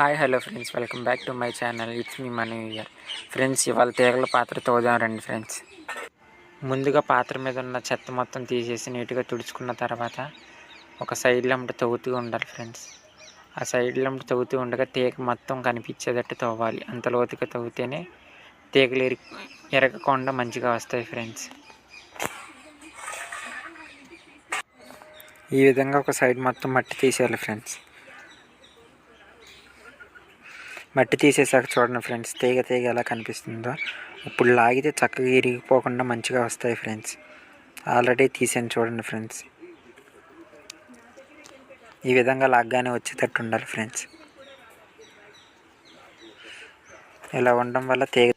Hi hello friends. Welcome back to my channel. It's me money year. Friends ఇవాళ తీగల పాత్ర తోదాం రండి friends. ముందుగా పాత్ర మీద ఉన్న చెత్త మొత్తం తీసేసి నీట్గా తుడుచుకున్న తర్వాత ఒక సైడ్లో అమ్మట తవ్వుతూ ఉండాలి ఫ్రెండ్స్. ఆ సైడ్లో అమ్మట తవ్వుతూ ఉండగా తీగ మొత్తం కనిపించేటట్టు తవ్వాలి. అంత లోతుగా తవ్వుతేనే తీగలు ఎరి ఎరగకుండా మంచిగా వస్తాయి ఫ్రెండ్స్. ఈ విధంగా ఒక సైడ్ మొత్తం మట్టి తీసేయాలి ఫ్రెండ్స్. మట్టి తీసేసాక చూడండి ఫ్రెండ్స్ తీగ తీగ ఎలా కనిపిస్తుందో. ఇప్పుడు లాగితే చక్కగా ఇరిగిపోకుండా మంచిగా వస్తాయి ఫ్రెండ్స్. ఆల్రెడీ తీసాను చూడండి ఫ్రెండ్స్. ఈ విధంగా లాగ్గానే వచ్చేటట్టు ఉండాలి ఫ్రెండ్స్. ఇలా ఉండడం వల్ల తీగ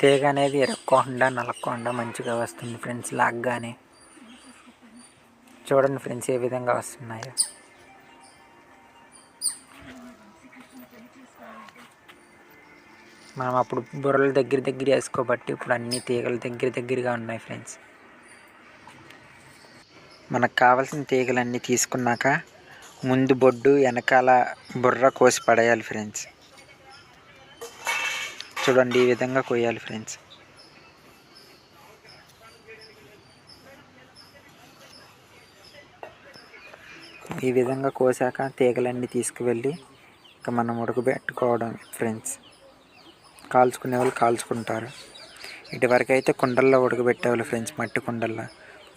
తీగ అనేది ఇరక్కోకుండా నలక్కోకుండా మంచిగా వస్తుంది ఫ్రెండ్స్ లాగ్గానే. చూడండి ఫ్రెండ్స్ ఏ విధంగా వస్తున్నాయో. మనం అప్పుడు బుర్రలు దగ్గర దగ్గర వేసుకోబట్టి ఇప్పుడు అన్ని తీగలు దగ్గర దగ్గరగా ఉన్నాయి ఫ్రెండ్స్ మనకు కావాల్సిన తీగలన్నీ తీసుకున్నాక ముందు బొడ్డు వెనకాల బుర్ర కోసి పడేయాలి ఫ్రెండ్స్ చూడండి ఈ విధంగా కోయాలి ఫ్రెండ్స్ ఈ విధంగా కోసాక తీగలన్నీ తీసుకువెళ్ళి ఇక మనం ఉడకబెట్టుకోవడం ఫ్రెండ్స్ కాల్చుకునే వాళ్ళు కాల్చుకుంటారు. ఇటువరకు అయితే కుండల్లో ఉడకబెట్టేవాళ్ళు ఫ్రెండ్స్ మట్టి కుండల్లో.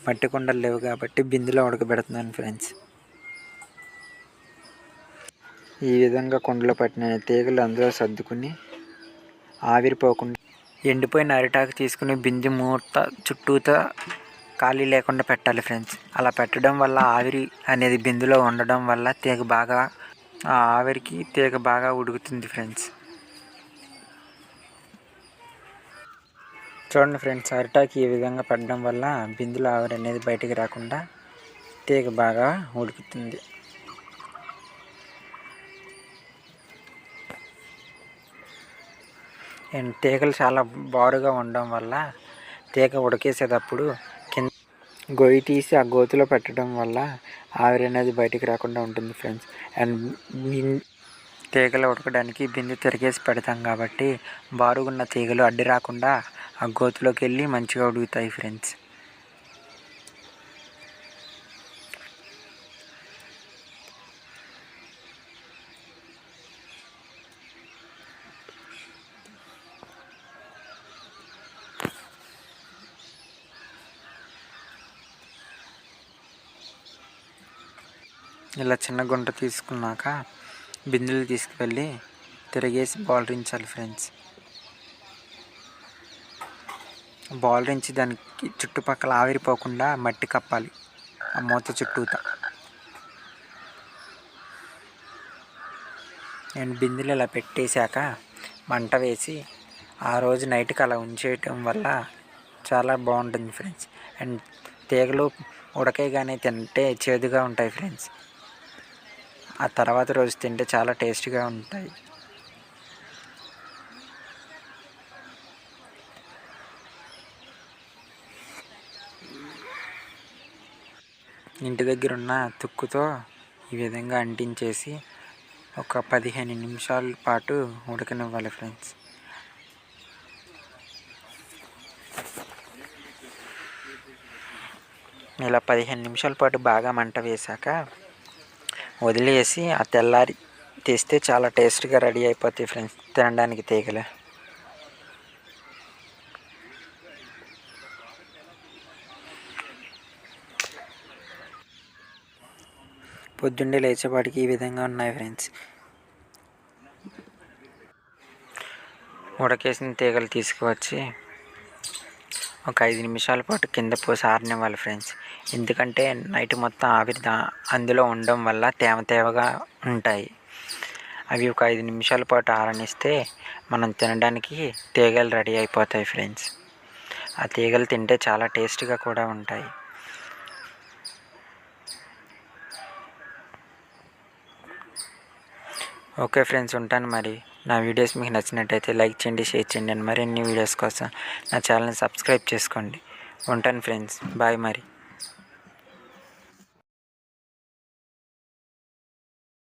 మట్టి కుండలు లేవు కాబట్టి బిందులో ఉడకబెడుతున్నాను ఫ్రెండ్స్. ఈ విధంగా కుండలో పట్టిన తీగలు అందులో సర్దుకుని ఆవిరిపోకుండా ఎండిపోయిన అరిటాకు తీసుకుని బింది మూత చుట్టూతో ఖాళీ లేకుండా పెట్టాలి ఫ్రెండ్స్. అలా పెట్టడం వల్ల ఆవిరి అనేది బిందులో ఉండడం వల్ల తీగ బాగా ఆ ఆవిరికి తీగ బాగా ఉడుకుతుంది ఫ్రెండ్స్. చూడండి ఫ్రెండ్స్ అరిటాకి ఈ విధంగా పడడం వల్ల బిందులో ఆవిరి అనేది బయటికి రాకుండా తీగ బాగా ఉడుకుతుంది. అండ్ తీగలు చాలా బారుగా ఉండడం వల్ల తీగ ఉడికేసేటప్పుడు కింద గొయ్యి తీసి ఆ గోతులో పెట్టడం వల్ల ఆవిరి అనేది బయటికి రాకుండా ఉంటుంది ఫ్రెండ్స్. అండ్ తీగలు ఉడకడానికి బిందె తిరిగేసి పెడతాం కాబట్టి బారుగున్న తీగలు అడ్డు రాకుండా ఆ గోతులోకి వెళ్ళి మంచిగా ఉడుకుతాయి ఫ్రెండ్స్ ఇలా చిన్న గుంట తీసుకున్నాక బిందులు తీసుకువెళ్ళి తిరిగేసి బాలరించాలి ఫ్రెండ్స్ బౌలరించి దానికి చుట్టుపక్కల ఆవిరిపోకుండా మట్టి కప్పాలి. ఆ మూత చుట్టూత. నేను బిందెలు ఇలా పెట్టేశాక మంట వేసి ఆ రోజు నైట్కి అలా ఉంచేయటం వల్ల చాలా బాగుంటుంది ఫ్రెండ్స్. అండ్ తీగలు ఉడకేగానే తింటే చేదుగా ఉంటాయి ఫ్రెండ్స్. ఆ తర్వాత రోజు తింటే చాలా టేస్ట్గా ఉంటాయి. ఇంటి దగ్గర ఉన్న తుక్కుతో ఈ విధంగా అంటించేసి ఒక పదిహేను నిమిషాల పాటు ఉడకనివ్వాలి ఫ్రెండ్స్. ఇలా పదిహేను నిమిషాల పాటు బాగా మంట వేశాక వదిలేసి ఆ తెల్లారి తీస్తే చాలా టేస్ట్గా రెడీ అయిపోతాయి ఫ్రెండ్స్ తినడానికి తీగలే. పొద్దున్నే లేచేపాటికి ఈ విధంగా ఉన్నాయి ఫ్రెండ్స్. ఉడకేసిన తీగలు తీసుకువచ్చి ఒక ఐదు నిమిషాల పాటు కింద పోసి ఆరనివ్వాలి ఫ్రెండ్స్. ఎందుకంటే నైట్ మొత్తం ఆవిరి అందులో ఉండడం వల్ల తేమ తేవగా ఉంటాయి. అవి ఒక ఐదు నిమిషాల పాటు ఆరనిస్తే మనం తినడానికి తీగలు రెడీ అయిపోతాయి ఫ్రెండ్స్. ఆ తీగలు తింటే చాలా టేస్ట్గా కూడా ఉంటాయి. ఓకే ఫ్రెండ్స్ ఉంటాను మరి. నా వీడియోస్ మీకు నచ్చినట్టయితే లైక్ చేయండి షేర్ చేయండి అండ్ మరిన్ని వీడియోస్ కోసం నా ఛానల్ని సబ్స్క్రైబ్ చేసుకోండి. ఉంటాను ఫ్రెండ్స్ బాయ్ మరి.